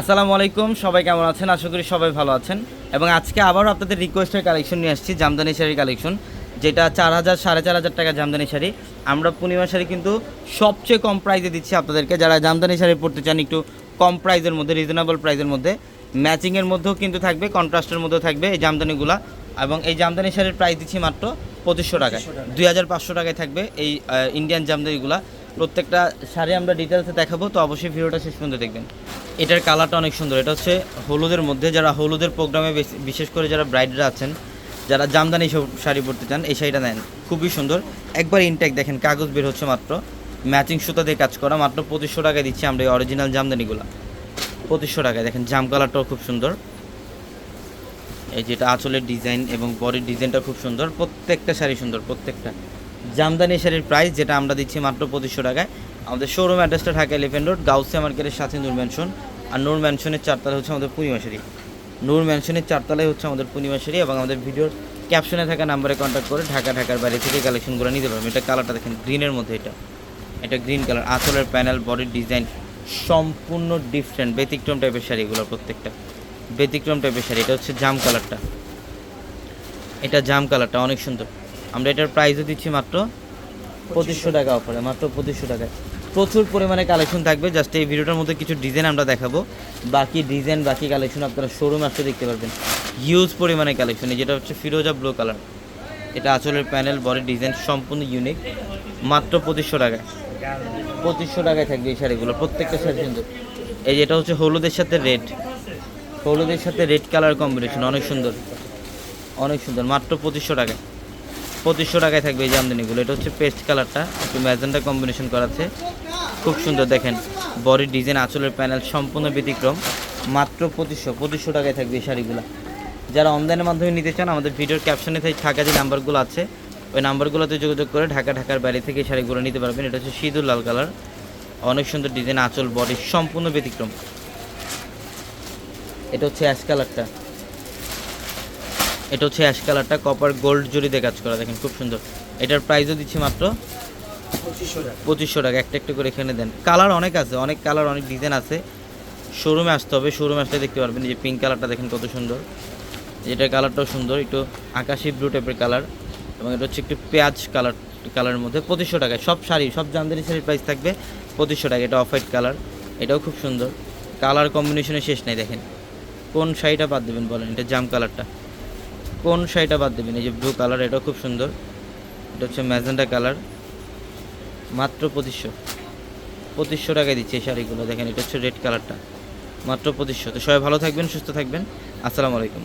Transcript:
আসসালামু আলাইকুম সবাই কেমন আছেন? আশা করি সবাই ভালো আছেন। এবং আজকে আবারও আপনাদের রিকোয়েস্টের কালেকশন নিয়ে আসছি জামদানি শাড়ির কালেকশন যেটা চার হাজার সাড়ে চার হাজার টাকা জামদানি শাড়ি। আমরা পূর্ণিমা শাড়ি কিন্তু সবচেয়ে কম প্রাইসে দিচ্ছি আপনাদেরকে। যারা জামদানি শাড়ি পড়তে চান একটু কম প্রাইসের মধ্যে রিজনেবল প্রাইসের মধ্যে ম্যাচিংয়ের মধ্যেও কিন্তু থাকবে কন্ট্রাস্টের মধ্যেও থাকবে এই জামদানিগুলা। এবং এই জামদানি শাড়ির প্রাইস দিচ্ছি মাত্র পঁচিশশো টাকায়। দুই হাজার পাঁচশো টাকায় থাকবে এই ইন্ডিয়ান জামদানিগুলা। প্রত্যেকটা শাড়ি আমরা ডিটেলসে দেখাবো, তো অবশ্যই ভিডিওটা শেষ পর্যন্ত দেখবেন। এটার কালারটা অনেক সুন্দর। এটা হচ্ছে হলুদের মধ্যে, যারা হলুদের প্রোগ্রামে বেশি- বিশেষ করে যারা ব্রাইডরা আছেন, যারা জামদানি সব শাড়ি পরতে চান, এই শাড়িটা নেন। খুবই সুন্দর। একবার ইনটেক দেখেন, কাগজ বের হচ্ছে মাত্র। ম্যাচিং সুতা দিয়ে কাজ করা, মাত্র পঁচিশশো টাকায় দিচ্ছি আমরা এই অরিজিনাল জামদানিগুলো। পঁচিশশো টাকায়। দেখেন, জাম কালারটাও খুব সুন্দর। এই যেটা আঁচলের ডিজাইন এবং বডির ডিজাইনটা খুব সুন্দর। প্রত্যেকটা শাড়ি সুন্দর, প্রত্যেকটা। জামদানি শাড়ির প্রাইস যেটা আমরা দিচ্ছি মাত্র পঁচিশশো টাকায়। আমাদের শোরুম অ্যাড্রেসটা ঢাকা এলিফেন্ট রোড গাউসিয়া মার্কেটের সাথে নূর ম্যানশন আর নূর ম্যানশনের চারতলা হচ্ছে আমাদের পূর্ণিমা শাড়ি নূর ম্যানশনের চারতলায় হচ্ছে আমাদের পূর্ণিমা শাড়ি এবং আমাদের ভিডিওর ক্যাপশনে থাকা নাম্বারে কন্ট্যাক্ট করে ঢাকা, ঢাকার বাইরে থেকে কালেকশনগুলো নিতে পারবেন। এটা কালারটা দেখেন গ্রিনের মধ্যে এটা। এটা গ্রিন কালার আঁচলের প্যানেল বডির ডিজাইন সম্পূর্ণ ডিফারেন্ট ব্যতিক্রম টাইপের শাড়িগুলো প্রত্যেকটা। ব্যতিক্রম টাইপের শাড়ি, এটা হচ্ছে জাম কালারটা এটা জাম কালারটা অনেক সুন্দর। আমরা এটার প্রাইসও দিচ্ছি মাত্র পঁচিশশো টাকা অফারে মাত্র পঁচিশশো টাকায়। প্রচুর পরিমাণে কালেকশন থাকবে জাস্ট এই ভিডিওটার মধ্যে কিছু ডিজাইন আমরা দেখাবো। বাকি ডিজাইন বাকি কালেকশন আপনারা শোরুমে আসতে দেখতে পারবেন। হিউজ পরিমাণে কালেকশন এই যেটা হচ্ছে ফিরোজা ব্লু কালার এটা আঁচলের প্যানেল বডির ডিজাইন সম্পূর্ণ ইউনিক মাত্র পঁচিশশো টাকায়। পঁচিশশো টাকায় থাকবে এই শাড়িগুলো, প্রত্যেকটা শাড়ি সুন্দর। এই যেটা হচ্ছে হলুদের সাথে রেড হলুদের সাথে রেড কালার কম্বিনেশন অনেক সুন্দর। অনেক সুন্দর, মাত্র পঁচিশশো টাকায়। পঁচিশশো টাকায় থাকবে এই জামদানিগুলো এটা হচ্ছে পেস্ট কালারটা। একটু ম্যাজেন্টা কম্বিনেশন করাচ্ছে। খুব সুন্দর, দেখেন। বডির ডিজাইন আঁচলের প্যানেল সম্পূর্ণ ব্যতিক্রম। মাত্র পঁচিশশো পঁচিশশো টাকায় থাকবে এই শাড়িগুলো। যারা অনলাইনের মাধ্যমে নিতে চান, আমাদের ভিডিওর ক্যাপশনে থেকে যে নাম্বারগুলো আছে, ওই নাম্বারগুলোতে যোগাযোগ করে ঢাকা, ঢাকার বাইরে থেকে এই শাড়িগুলো নিতে পারবেন। এটা হচ্ছে সিঁদুর লাল কালার। অনেক সুন্দর ডিজাইন আঁচল বডি সম্পূর্ণ ব্যতিক্রম। এটা হচ্ছে অ্যাশ কালারটা এটা হচ্ছে অ্যাশ কালারটা কপার গোল্ড জড়িতে কাজ করা দেখেন খুব সুন্দর। এটার প্রাইসও দিচ্ছি মাত্র পঁচিশশো টাকা। একটা একটু করে এখানে দেন। কালার অনেক আছে অনেক কালার অনেক ডিজাইন আছে। শোরুমে আসতে হবে শোরুমে আসলে দেখতে পারবেন যে পিঙ্ক কালারটা দেখেন কত সুন্দর। এটার কালারটাও সুন্দর একটু আকাশি ব্লু টাইপের কালার এবং এটা হচ্ছে একটু পেঁয়াজ কালার কালারের মধ্যে। পঁচিশশো টাকায় সব শাড়ি সব জামদানি শাড়ির প্রাইস থাকবে পঁচিশশো টাকা এটা অফ হোয়াইট কালার এটাও খুব সুন্দর। কালার কম্বিনেশনে শেষ নাই দেখেন। কোন শাড়িটা বাদ দেবেন বলেন এটা জাম কালারটা কোন শাড়িটা বাদ দেবেন এই যে ব্লু কালার এটাও খুব সুন্দর। এটা হচ্ছে ম্যাজেন্ডা কালার মাত্র পঁচিশশো। পঁচিশশো টাকায় দিচ্ছে এই শাড়িগুলো। দেখেন, এটা হচ্ছে রেড কালারটা মাত্র পঁচিশশো। তো সবাই ভালো থাকবেন, সুস্থ থাকবেন। আসসালামু আলাইকুম।